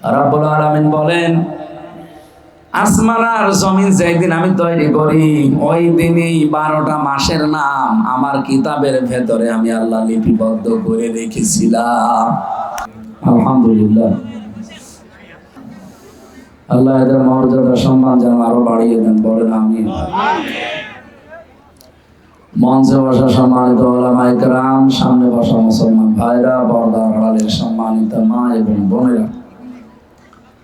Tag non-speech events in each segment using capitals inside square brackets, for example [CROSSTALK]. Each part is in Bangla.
রব্বুল আলামিন বলেন, আসমান আর জমিন যেদিন আমি তৈরি করি, ওই দিনই বারোটা মাসের নাম আমার কিতাবের ভেতরে আমি আল্লাহ লিপিবদ্ধ করে রেখেছিলাম। আলহামদুলিল্লাহ। আল্লাহ এদের মর্যাদা সম্মান যেন আরও বাড়িয়ে দেন, বলেন আমি মঞ্চে বসা সম্মানিত ওলামায়ে কেরাম সামনে বসা মুসলমান ভাইরা, বর্দার আড়ালের সম্মানিত মা এবং বোনেরা।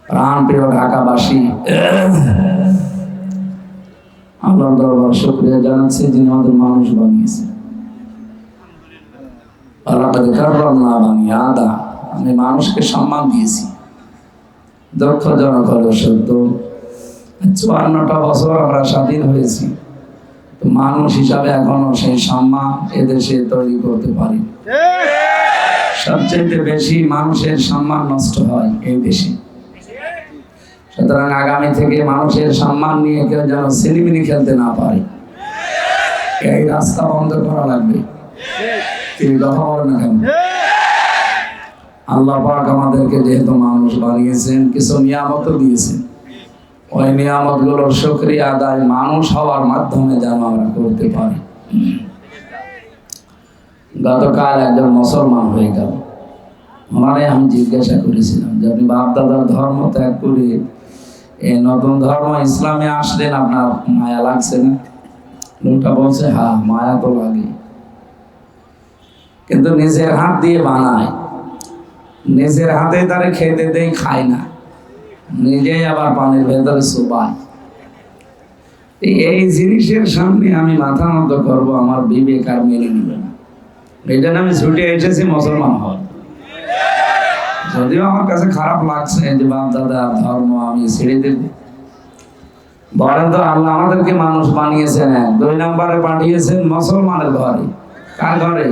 প্রাণ প্রিয় ঢাকাবাসী, আল্লাহর দরবার শুক্রিয়া জানাচ্ছি যিনি আমাদের মানুষ বানিয়েছেন। আল্লাহকে কারণ না বানিয়ে, আদা। আমি মানুষকে সম্মান দিয়েছি। দুঃখজনক হলো সত্য চুয়ান্নটা বছর আমরা স্বাধীন হয়েছি। তো মানুষ হিসাবে এখনও সেই সম্মান এদেশে তৈরি করতে পারি। সবচেয়ে বেশি মানুষের সম্মান নষ্ট হয় এই দেশে। সুতরাং আগামী থেকে মানুষের সম্মান নিয়ে কেউ যেন সিনেমিনি খেলতে না পারে। এই রাস্তা বন্ধ করা লাগবে। কি কথা না কেন? আল্লাহ পাক আমাদেরকে যেহেতু মানুষ বানিয়েছেন, কিছু নিয়ামত দিয়েছেন। ওই নিয়ামতগুলোর সক্রিয় আদায় মানুষ হওয়ার মাধ্যমে যেন আমরা করতে পারি। গতকাল একজন মুসলমান হয়ে গেল। ওনারে আমি জিজ্ঞাসা করেছিলাম যে, আপনি বাপ দাদার ধর্ম ত্যাগ করে এই নতুন ধর্ম ইসলামে আসলেন, আপনার মায়া লাগছে না? লোকটা বলছে হ্যাঁ মায়া তো লাগে। কিন্তু নিজের হাত দিয়ে বানায়। নিজের হাতে তারে খেতে দেই, খায় না। নিজেই আবার পানির ভেতরে সুবায় এই জিনিসের সামনে আমি মাথা নত করব, আমার বিবেক আর মেনে নিবে না। এই জন্য আমি ছুটে এসেছি মুসলমান হওয়ার। যদিও আমার কাছে খারাপ লাগছে যে বাপ দাদা ধর্ম আমি ছেড়ে দেব। বলেন তো আল্লাহ আমাদেরকে মানুষ বানিয়েছেন দুই নম্বরে পাঠিয়েছেন মুসলমানের ঘরে। কার ঘরে?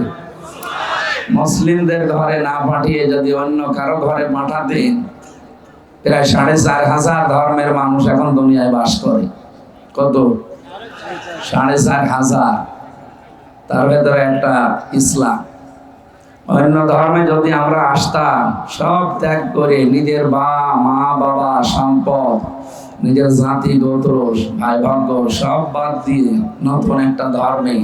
মুসলিমদের ঘরে না পাঠিয়ে যদি অন্য কারও ঘরে পাঠাতেন, প্রায় সাড়ে চার হাজার ধর্মের মানুষ এখন দুনিয়ায় বাস করে। কত? সাড়ে চার হাজার। তার ভেতরে একটা ইসলাম। অন্য ধর্মে যদি আমরা আসতাম, সব ত্যাগ করে নিজের বা, মা, বাবা, সম্পদ, নিজের জাতি, গোত্র ভাই ভাগ্য সব বাদ দিয়ে নতুন একটা ধর্মে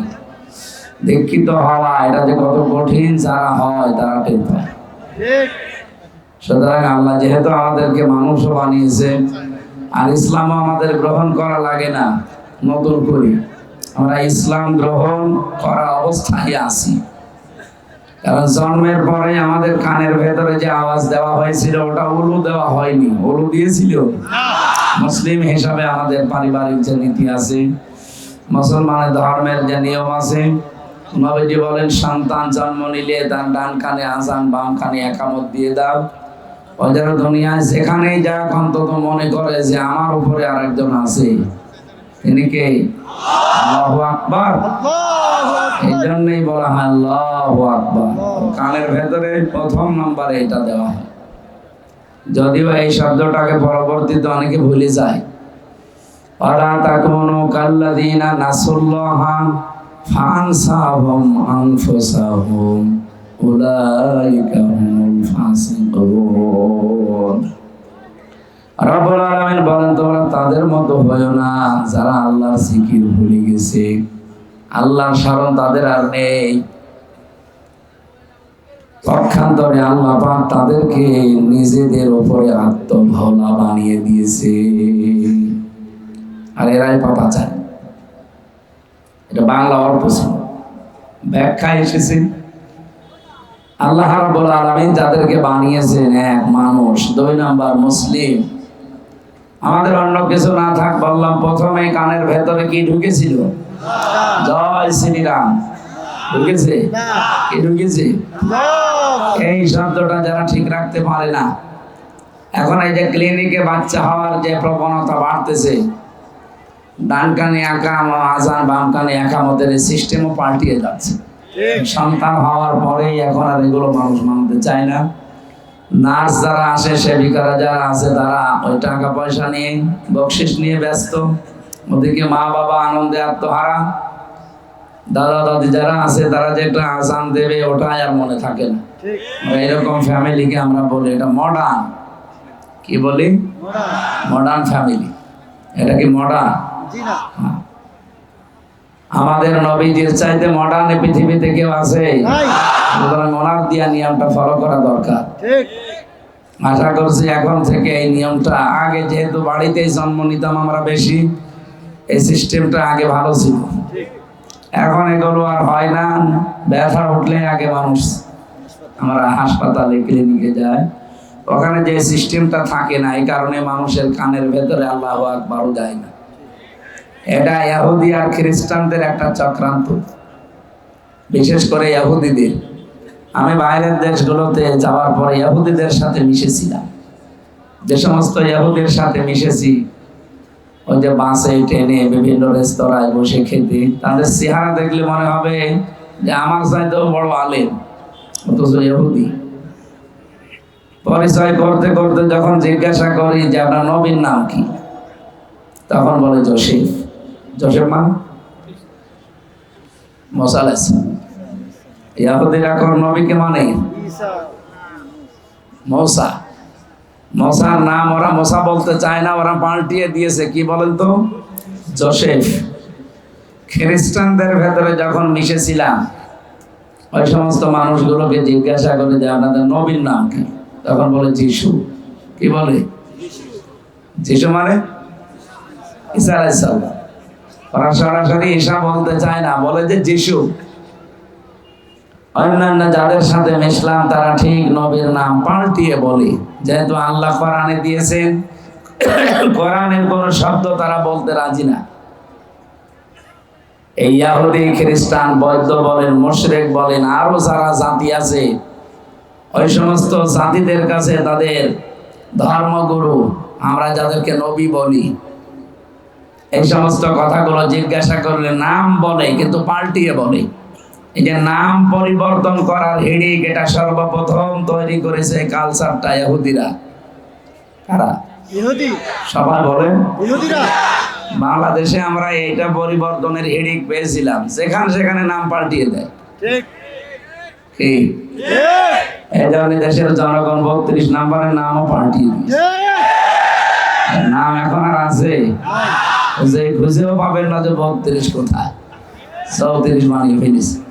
দীক্ষিত হওয়া, এটা যে কত কঠিন যারা হয়, তারা পায় সুতরাং আল্লাহ যেহেতু আমাদেরকে মানুষ বানিয়েছে, আর ইসলামও আমাদের গ্রহণ করা লাগে না, নতুন করে। আমরা ইসলাম গ্রহণ করা অবস্থায় আছি। জন্মের পরে আমাদের কানের ভেতরে যে আওয়াজ দেওয়া হয়েছিল, ওটা উলু দেওয়া হয়নি। উলু দিয়েছিল? মুসলিম হিসাবে আমাদের পারিবারিক যে নীতি আছে, মুসলমানের ধর্মের যে নিয়ম আছে, নবীজি বলেন, সন্তান জন্ম নিলে তার ডান কানে আজান, বাম কানে একামত দিয়ে দাও। যেন দুনিয়ায় যেখানেই যাক, অন্তত মনে করে যে আমার উপরে আরেকজন আছে। তিনি কে? আকবার। এই জন্যই বলা হয় আল্লাহু আকবার। কানের ভেতরে প্রথম নম্বরে এটা দেওয়া হয়। যদিও এই শব্দটাকে পরবর্তীতে অনেকে ভুলে যায়। কাল্লাযীনা নাসুল্লাহা ফাসিকুন। আলামিন বলেন, তোমরা তাদের মতো হয়ো না যারা আল্লাহর জিকির ভুলে গেছে। আল্লাহর স্মরণ তাদের আর নেই। পক্ষান্তরে আল্লাহ পাক তাদেরকে নিজেদের উপরে আত্মভোলা বানিয়ে দিয়েছে। আর এরাই পাপা চায়। এটা বাংলা অল্প ছিল। ব্যাখ্যা এসেছে। আল্লাহ রাব্বুল আলামিন যাদেরকে বানিয়েছেন এক মানুষ, দুই নাম্বার মুসলিম। আমাদের অন্য কিছু না থাক বললাম প্রথমে কানের ভেতরে কি ঢুকেছিল? জয় শ্রীরাম। ঢুকেছে কি ঢুকেছে এই শব্দটা যারা ঠিক রাখতে পারে না এখন এই যে ক্লিনিকে বাচ্চা হওয়ার যে প্রবণতা বাড়তেছে ডান কানে একাম আজান বাম কানে একামতের সিস্টেমও পাল্টিয়ে যাচ্ছে। সন্তান হওয়ার পরেই এখন আর এগুলো মানুষ মানতে চায় না। নার্স যারা আসে সেবিকারা যারা আছে তারা ওই টাকা পয়সা নিয়ে বকশিস নিয়ে ব্যস্ত। ওদিকে মা বাবা আনন্দে আত্মহারা? দাদা দাদি যারা আছে তারা যে একটা আজান দেবে ওটাই আর মনে থাকে না। এরকম ফ্যামিলিকে আমরা বলি এটা মডার্ন কি বলি? মডার্ন ফ্যামিলি এটা কি মডার্ন না। আমাদের নবীজির চাইতে মডার্ন পৃথিবীতে কেউ আছে? সুতরাং ওনার দিয়া নিয়মটা ফলো করা দরকার। আশা করছি এখন থেকে এই নিয়মটা আগে যেহেতু বাড়িতেই জন্ম নিতাম আমরা বেশি এই সিস্টেমটা আগে ভালো ছিল। এখন এগুলো আর হয় না, ব্যথা উঠলে আগে মানুষ আমরা হাসপাতালে ক্লিনিকে যায়। ওখানে যে সিস্টেমটা থাকে না, এই কারণে মানুষের কানের ভেতরে আল্লাহ আকবারও যায় না। এটা ইহুদি আর খ্রিস্টানদের একটা চক্রান্ত। বিশেষ করে ইহুদিদের। আমি বাইরের দেশগুলোতে যাওয়ার পরে ইহুদিদের সাথে মিশেছিলাম। যে সমস্ত ইহুদের সাথে মিশেছি ওই যে বাসে ট্রেনে বিভিন্ন রেস্তোরাঁয় বসে খেতে। তাদের চেহারা দেখলে মনে হবে যে আমার চাইতেও বড় আলেম অথচ ইহুদি। পরিচয় করতে করতে যখন জিজ্ঞাসা করি যে আপনার নবীর নাম কি তখন বলে জোসেফ। জোসেফ মান মোসালেস ইয়াহুদিরা কোন নবীকে মানে? মৌসা। মশার নাম ওরা মশা বলতে চায় না, ওরা পাল্টিয়ে দিয়েছে। কি বলেন তো? জোসেফ। খ্রিস্টানদের ভেতরে যখন মিশেছিলাম, ওই সমস্ত মানুষগুলোকে জিজ্ঞাসা করে যে, আপনাদের নবীর নাম কি? তখন বলে, যিশু। কি বলে? যিশু মানে? ঈসা আলাইসাল্লাম ওরা সরাসরি ঈশা বলতে চায় না, বলে যে, যিশু। অন্যান্য যাদের সাথে মিশলাম, তারা ঠিক নবীর নাম পাল্টিয়ে বলে। যেহেতু আল্লাহ কোরআনে দিয়েছেন, কোরআনের কোন শব্দ তারা বলতে রাজি না। এই ইয়াহুদি, খ্রিস্টান, বৌদ্ধ বলেন, মুশরিক বলেন, আরও যারা জাতি আছে, ওই সমস্ত জাতিদের কাছে তাদের ধর্মগুরু, আমরা যাদেরকে নবী বলি। এই সমস্ত কথাগুলো জিজ্ঞাসা করলে নাম বলে, কিন্তু পাল্টিয়ে বলে। এই যে নাম পরিবর্তন করার হিড়িক এটা সর্বপ্রথম তৈরি করেছে কালচারটা ইহুদিরা। কারা? ইহুদি। সবাই বলেন। ইহুদিরা। বাংলাদেশে আমরা এইটা পরিবর্তনের হিড়িক পেয়েছিলাম। যেখানে সেখানে নাম পাল্টিয়ে দেয়। ঠিক। কি? এই জন্য দেশের জনগণ বত্রিশ নাম্বারের নামও পাল্টিয়ে নাম এখন আর আছে। যে খুঁজেও পাবেন না যে বত্রিশ কোথায়। চৌত্রিশ বানিয়ে ফেলেছে।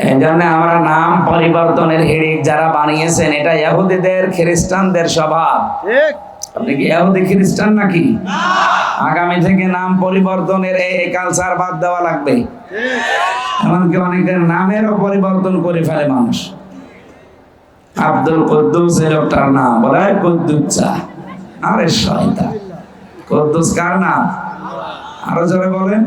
এই জন্য আমরা নাম পরিবর্তনের হিড়িক যারা বানিয়েছেন এটা ইহুদিদের খ্রিস্টানদের স্বভাব। আপনি কি ইহুদি খ্রিস্টান নাকি? আগামী থেকে নাম পরিবর্তনের এই কালচার বাদ দেওয়া লাগবে। এমনকি অনেকের নামেরও পরিবর্তন করে ফেলে মানুষ। আব্দুল কুদ্দুস এই লোকটার নাম বলে কুদ্দুচ্চা আরে শয়তা কুদ্দুস কার নাম? আরও জোরে বলেন।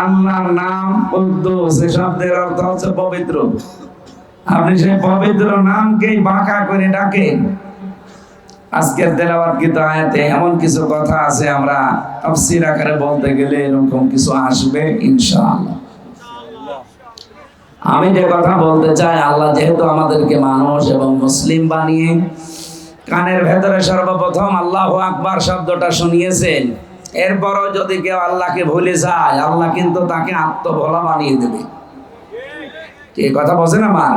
আল্লাহর নাম কুদ্দুস এই শব্দের অর্থ হচ্ছে পবিত্র। আপনি সেই পবিত্র নামকেই বাঁকা করে ডাকেন। আজকের তেলাওয়াত কিন্তু আয়াতে এমন কিছু কথা আছে, আমরা তাফসীর আকারে বলতে গেলে এরকম কিছু আসবে, ইনশাআল্লাহ। আমি যে কথা বলতে চাই, আল্লাহ যেহেতু আমাদেরকে মানুষ এবং মুসলিম বানিয়ে, কানের ভেতরে সর্বপ্রথম আল্লাহ আকবার শব্দটা শুনিয়েছেন। এরপরও যদি কেউ আল্লাহকে ভুলে যায়, আল্লাহ কিন্তু তাকে আত্মভোলা বানিয়ে দেবে। কে কথা বলছেন আমার?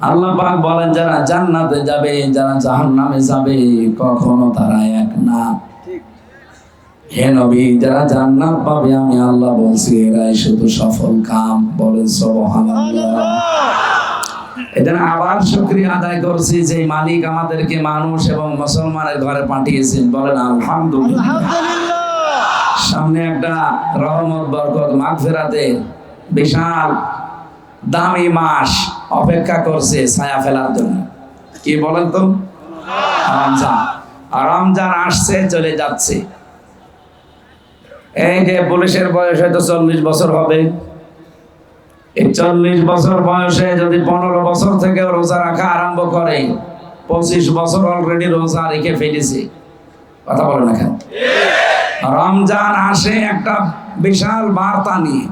আল্লাহ বলেন, যারা জান্নাতে যাবে, যারা জাহান্নামে যাবে, কখনো তারা এক না। হে নবী যারা জান্নাত পাবে আমি আল্লাহ বলছি এরাই শুধু সফল কাম আবার শুকরিয়া আদায় করছি যে মালিক আমাদেরকে মানুষ এবং মুসলমানের ঘরে পাঠিয়েছেন বলেন আলহামদুলিল্লাহ। আলহামদুলিল্লাহ। সামনে একটা রহমত বরকত মাগফিরাতে বিশাল দামি মাস অপেক্ষা করছে ছায়া ফেলার জন্য। কি বলেন তো? রমজান। রমজান আসছে চলে যাচ্ছে। এই যে পুলিশের বয়স হয়তো চল্লিশ বছর হবে। এই চল্লিশ বছর বয়সে যদি পনেরো বছর থেকে রোজা রাখা আরম্ভ করে পঁচিশ বছর অলরেডি রোজা রেখে ফেলেছে। কথা বলে না কেন? রমজান আসে একটা বিশাল বার্তা নিয়ে।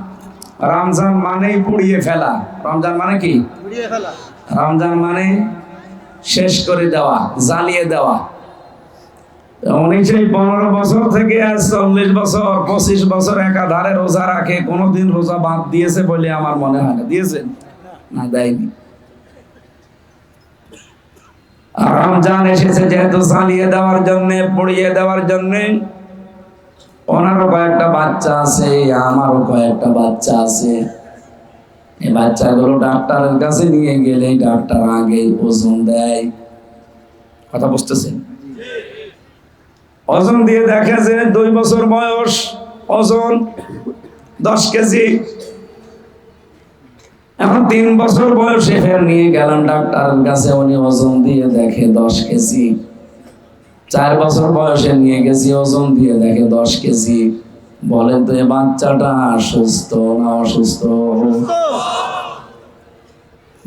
রমজান মানেই পুড়িয়ে ফেলা। রমজান মানে কি? ফেলা। রমজান মানে শেষ করে দেওয়া জ্বালিয়ে দেওয়া। উনি সেই পনেরো বছর থেকে আজ চল্লিশ বছর, পঁচিশ বছর একাধারে রোজা রাখে, কোনোদিন রোজা বাদ দিয়েছে বলে আমার মনে হয় না। দিয়েছেন না, দেয়নি। রমজান এসেছে যেহেতু চালিয়ে দেওয়ার জন্য, পড়িয়ে দেওয়ার জন্য। ওনারও কয়েকটা বাচ্চা আছে, আমারও কয়েকটা বাচ্চা আছে। এই বাচ্চাগুলো ডাক্তারের কাছে নিয়ে গেলে ডাক্তার আগে ওজন দেয়। কথা বুঝতেছেন? ওজন দিয়ে দেখে যে দুই বছর বয়স, ওজন দশ কেজি। এখন তিন বছর বয়সে ফের নিয়ে গেলাম ডাক্তারের কাছে, উনি ওজন দিয়ে দেখে দশ কেজি। চার বছর বয়সে নিয়ে গেছি, ওজন দিয়ে দেখে দশ কেজি। বলেন তো এ বাচ্চাটা সুস্থ না অসুস্থ?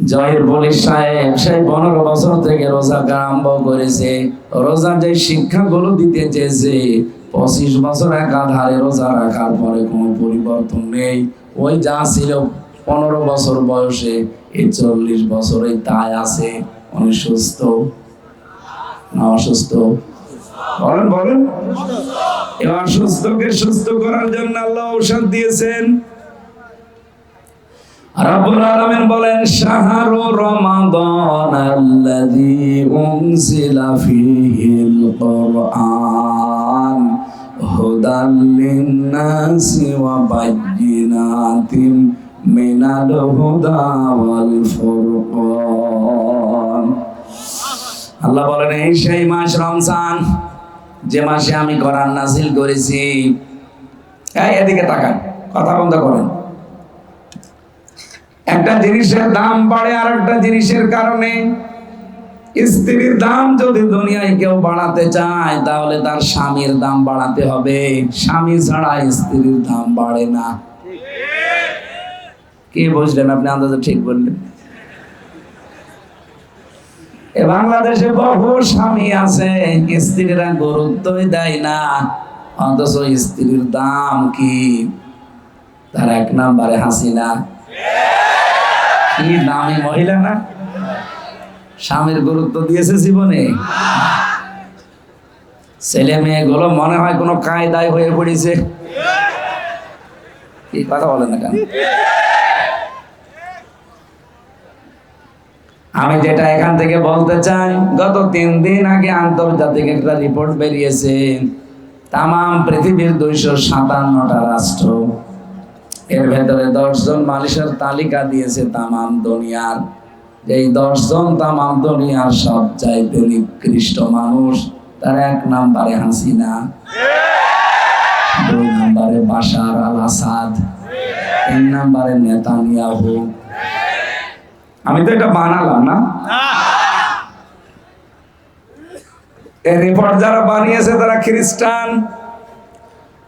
জয়ের পুলিশ সাহেব সেই পনেরো বছর থেকে রোজা আরম্ভ করেছে। রোজা যে শিক্ষাগুলো দিতে চেয়েছে, পঁচিশ বছর একাধারে রোজা রাখার পরে কোনো পরিবর্তন নেই। ওই যা ছিল পনেরো বছর বয়সে, এই চল্লিশ বছরে তাই আছে। অনেক সুস্থ না অসুস্থ? বলেন বলেন। এবার সুস্থকে সুস্থ করার জন্য আল্লাহ ঔষধ দিয়েছেন। রাব্বুল আলামিন বলেন, শাহরু রমাদান আল্লাযী উনজিলা ফীহিল কুরআন হুদাল লিন-নাসি ওয়া মিনাল হুদা ওয়াল ফুরকান। আল্লাহ বলেন, এই সেই মাস রমজান, যে মাসে আমি কোরআন নাজিল করেছি। এই এদিকে তাকান, কথা বন্ধ করেন। একটা জিনিসের দাম বাড়ে আর একটা জিনিসের কারণে। স্ত্রীর দাম যদি দুনিয়ায় কেউ বাড়াতে চায়, তাহলে তার স্বামীর দাম বাড়াতে হবে। স্বামী ছাড়া স্ত্রীর দাম বাড়ে না। কি বুঝলেন? আপনি আন্দাজে ঠিক বললেন। বাংলাদেশে বহু স্বামী আছে, স্ত্রীরা গুরুত্বই দেয় না। অথচ স্ত্রীর দাম কি? তার এক নাম্বারে হাসিনা। কি দামি মহিলা না? স্বামীর গুরুত্ব দিয়েছে জীবনে। ছেলে মেয়েগুলো মনে হয় কোনো কায়দায় হয়ে পড়েছে। কি কথা বলেন না কেন? আমি যেটা এখান থেকে বলতে চাই, গত তিন দিন আগে আন্তর্জাতিক একটা রিপোর্ট বেরিয়েছে। তাম পৃথিবীর দুইশো সাতান্নটা রাষ্ট্র এর ভেতরে দশজন মানুষের তালিকা দিয়েছে তামাম দুনিয়ার। এই দশজন তামাম দুনিয়ার সব চাইতে নিকৃষ্ট মানুষ তার এক নাম্বারে হাসিনা দুই নাম্বারে বাশার আল আসাদ তিন নাম্বারে নেতানিয়াহু। আমি তো এটা বানালাম না? এই রিপোর্ট যারা বানিয়েছে তারা খ্রিস্টান।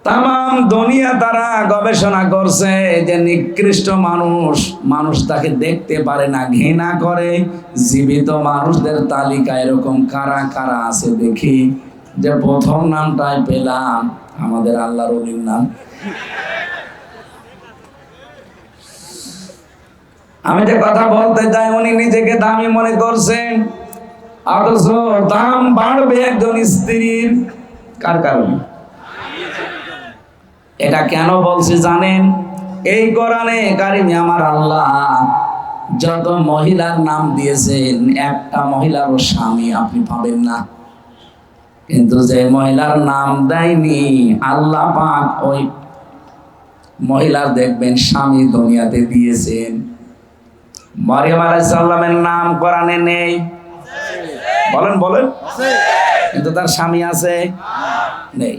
তাম দুনিয়া তারা গবেষণা করছে যে নিকৃষ্ট মানুষ মানুষ তাকে দেখতে পারে না, ঘৃণা করে। জীবিত মানুষদের তালিকা এরকম কারা কারা আছে দেখি। যে প্রথম নামটাই পেলাম, আমাদের আল্লাহ অলির নাম। আমি যে কথা বলতে চাই, উনি নিজেকে দামি মনে করছেন। অথচ দাম বাড়বে একজন স্ত্রীর। কার কারণে? এটা কেন বলছি জানেন? এই কোরআনে কারিমে আমার আল্লাহ যত মহিলার নাম দিয়েছেন, একটা মহিলারও স্বামী আপনি পাবেন না। কিন্তু যে মহিলার নাম দেয়নি, আল্লাহ পাক ওই মহিলার দেখবেন স্বামী দুনিয়াতে দিয়েছেন। মরিয়ম আলাইসাল্লামের নাম কোরআনে নেই। বলেন বলেন। কিন্তু তার স্বামী আছে? নেই।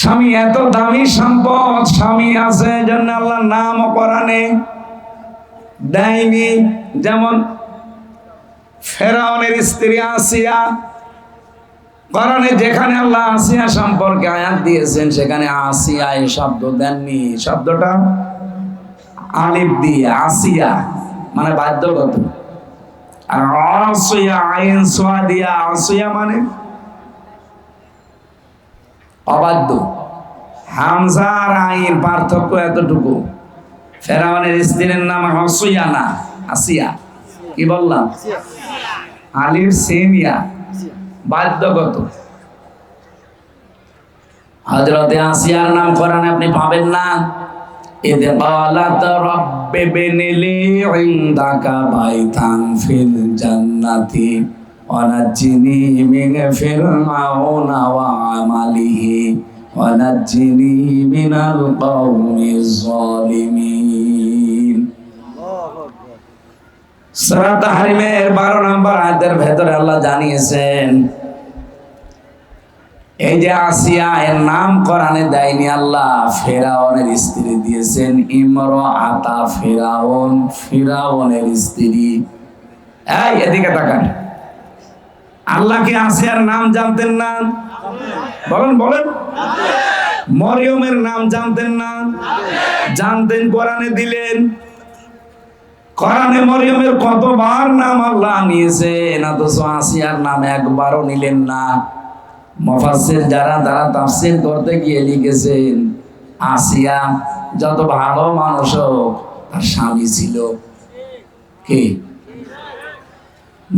স্বামী এত দামি সম্পদ, স্বামী আছে জন্য আল্লাহ নাম অপরাণে দেয়নি। যেমন ফেরাউনের স্ত্রী আসিয়া, কোরআনে যেখানে আল্লাহ আসিয়া সম্পর্কে আয়াত দিয়েছেন, সেখানে আসিয়া এই শব্দ দেননি। শব্দটা আলিফ দিয়ে আসিয়া মানে বাধ্যগত। আর আসিয়া আইন সোয়া দিয়া, আসিয়া মানে অবাধ্য হামজা আর আইন পার্থক্য এতটুকু ফেরাউনের স্ত্রীর নাম হসইয়া না আসিয়া কি বললাম আলিফ সেমিয়া বাধ্যগত হজরতে আসিয়ার নাম কোরআনে আপনি পাবেন না এতে قالت رب ابن لي عندك بيتا في الجنة ونجني من فرعون وعمله ونجني من القوم الظالمين সূরা তাহরিমের 12 নম্বর আয়াতের ভেতরে আল্লাহ জানিয়েছেন এই যে আসিয়া এর নাম কোরআনে দেয়নি আল্লাহ ফেরাউনের স্ত্রী দিয়েছেন ইমর আতা ফেরাউন ফিরাউনের স্ত্রী এই এদিকে তাকান আল্লাহ কি আসিয়ার নাম জানতেন না। বলেন বলেন। মরিয়মের নাম জানতেন না। জানতেন, কোরআনে দিলেন। কোরআনে মরিয়মের কতবার নাম আল্লাহ নিয়েছেন, অথচ আসিয়ার নাম একবারও নিলেন না। মফাসির যারা, তারা তাফসির করতে গিয়ে লিখেছেন, আসিয়া যত ভালো মানুষ হোক, তার স্বামী ছিল। কে?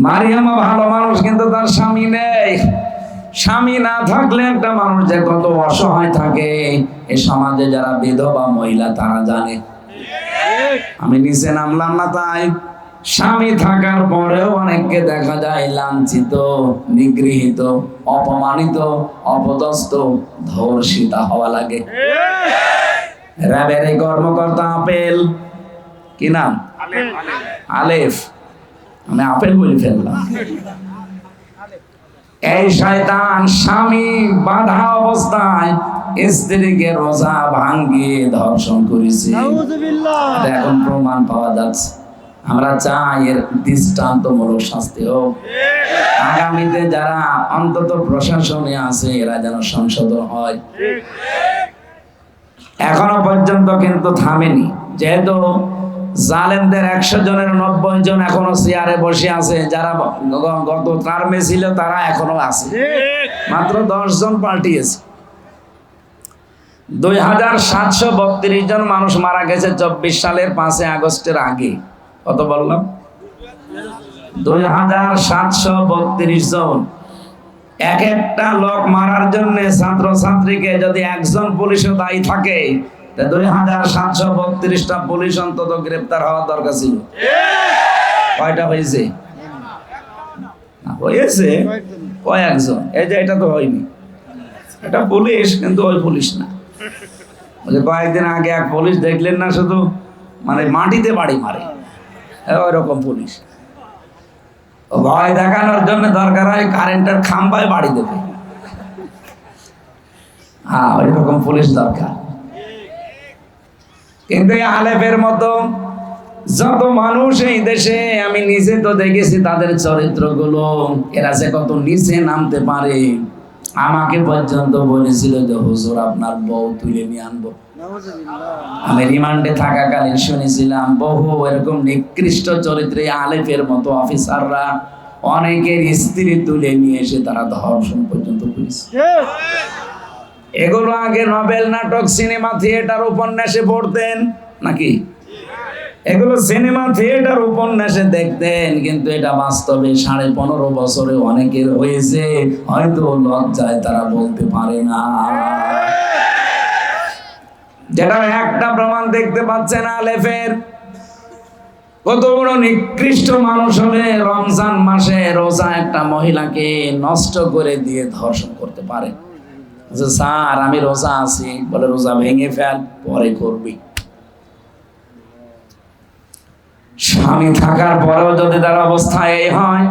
মারিয়ামা ভালো মানুষ, কিন্তু তার স্বামী নেই। স্বামী না থাকলে একটা মানুষ যে কত অসহায় থাকে এই সমাজে যারা বিধবা মহিলা, তারা জানে। আমি নিচে নামলাম না তাই। স্বামী থাকার পরেও অনেককে দেখা যায় লাঞ্ছিত, নিগৃহীত, অপমানিত, অপদস্থ, ধর্ষিতা হওয়া লাগে। র্যাবের এই কর্মকর্তা আপেল। কি নাম? আলেফ। আমি আপেল বলে ফেললাম। এই শয়তান স্বামী বাধা অবস্থায় স্ত্রীকে রোজা ভাঙ্গিয়ে ধর্ষণ করেছে। এখন প্রমাণ পাওয়া যাচ্ছে। আমরা চাই এর দৃষ্টান্তমূলক শাস্তি হোক। আগামীতে যারা অন্তত প্রশাসনে আছে এরা যেন সংশোধন হয়। এখনও পর্যন্ত কিন্তু থামেনি। যেহেতু জালেমদের একশো জনের নব্বই জন এখনও চেয়ারে বসে আছে যারা গত টার্মে ছিল তারা এখনও আছে। মাত্র দশ জন পাল্টিয়েছে। দুই হাজার সাতশো বত্রিশ জন মানুষ মারা গেছে চব্বিশ সালের পাঁচই আগস্টের আগে। কত বললাম? দুই হাজার সাতশো বত্রিশ জন। এক একটা লোক মারার জন্য ছাত্র ছাত্রীকে যদি একজন পুলিশও দায়ী থাকে দুই হাজার সাতশো বত্রিশটা পুলিশ অন্তত গ্রেপ্তার হওয়ার দরকার ছিল। কয়টা হয়েছে? হয়েছে কয়েকজন। এই যে এটা তো হয়নি। এটা পুলিশ, কিন্তু ওই পুলিশ না। যে কয়েকদিন আগে এক পুলিশ দেখলেন না, শুধু মানে মাটিতে বাড়ি মারে। ওই রকম পুলিশ। ভয় দেখানোর জন্য দরকার হয় কারেন্টের খাম্বায় বাড়ি দেবে। হ্যাঁ ওই রকম পুলিশ দরকার। কিন্তু আলেফের মতো যত মানুষ এই দেশে, আমি নিজে তো দেখেছি তাদের চরিত্রগুলো। এরা যে কত নিচে নামতে পারে। আমাকে পর্যন্ত বলেছিল যে, হুজুর, আপনার বউ তুলে নিয়ে আনব। আমি রিমান্ডে থাকাকালীন শুনেছিলাম, বহু এরকম নিকৃষ্ট চরিত্রে আলেফের মতো অফিসাররা অনেকের স্ত্রী তুলে নিয়ে এসে তারা ধর্ষণ পর্যন্ত করেছে। এগুলো আগে নোবেল নাটক, সিনেমা থিয়েটার উপন্যাসে পড়তেন, নাকি? এগুলো সিনেমা থিয়েটার উপন্যাসে দেখতেন, কিন্তু এটা বাস্তবে সাড়ে পনেরো বছরে অনেকের হয়েছে, হয়তো লজ্জায় তারা বলতে পারে না। যেটা একটা প্রমাণ দেখতে পাচ্ছে না আলেফের। কত বড় নিকৃষ্ট মানুষ হলে রমজান মাসে রোজা একটা মহিলাকে নষ্ট করে দিয়ে ধর্ষণ করতে পারে। যে, স্যার, আমি রোজা আছি। বলে, রোজা ভেঙে ফেল, পরে করবি। স্বামী থাকার পরেও যদি তার অবস্থা এই হয়,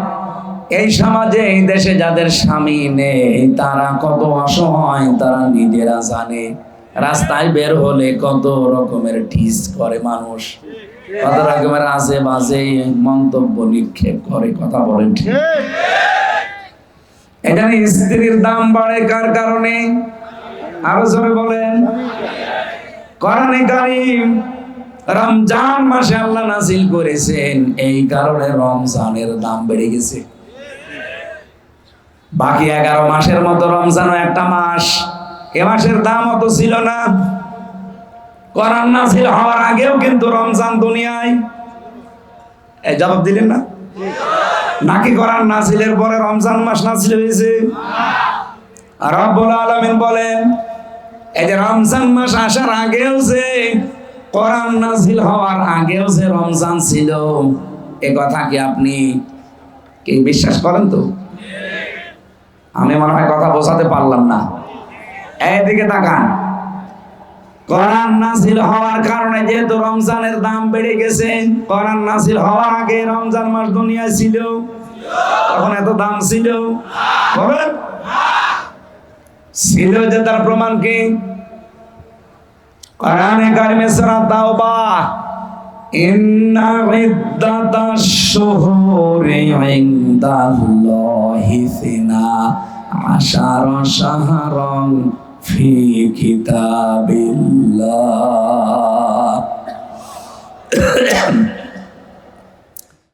এই সমাজে, এই দেশে যাদের স্বামী নেই, তারা কত অসহায়, তারা নিজেরা জানে। রাস্তায় বের হলে কত রকমের ঠিস করে মানুষ। কত রকমের বাজে মন্তব্য নিক্ষেপ করে, কথা বলেন ঠিক। এখানে স্ত্রীর দাম বাড়ে কার কারণে? আরও জোরে বলেন। কোরআনে কারীম রমজান মাসে আল্লাহ নাজিল করেছেন, এই কারণে রমজানের দাম বেড়ে গেছে। বাকি এগারো মাসের মতো রমজানও একটা মাস। এ মাসের দাম অত ছিল না। কোরআন নাজিল হওয়ার আগেও কিন্তু রমজান দুনিয়ায়। জবাব দিলেন না? নাকি কোরআন নাজিলের পরে রমজান মাস নাজিল হয়েছে? রব্বুল আলামিন বলেন, এই যে রমজান মাস আসার আগেও যে কোরআন নাজিল হওয়ার আগেও যে রমজান ছিল, এ কথা কি আপনি কি বিশ্বাস করেন তো? আমি মনে হয় কথা বোঝাতে পারলাম না। এইদিকে তাকান। কোরআন নাজিল হওয়ার কারণে যেহেতু রমজানের দাম বেড়ে গেছে, কোরআন নাজিল হওয়ার আগে রমজান মাস দুনিয়ায় ছিল। তখন এত দাম ছিল। ছিল যে তার প্রমাণ কি? কোরআনে কারিমে সূরা তাওবা, ইন্না ইদ্দাতাশ শুহুরি ইনদাল্লাহি সিনা আশারা শাহরান ফি কিতাবিল্লাহ [COUGHS]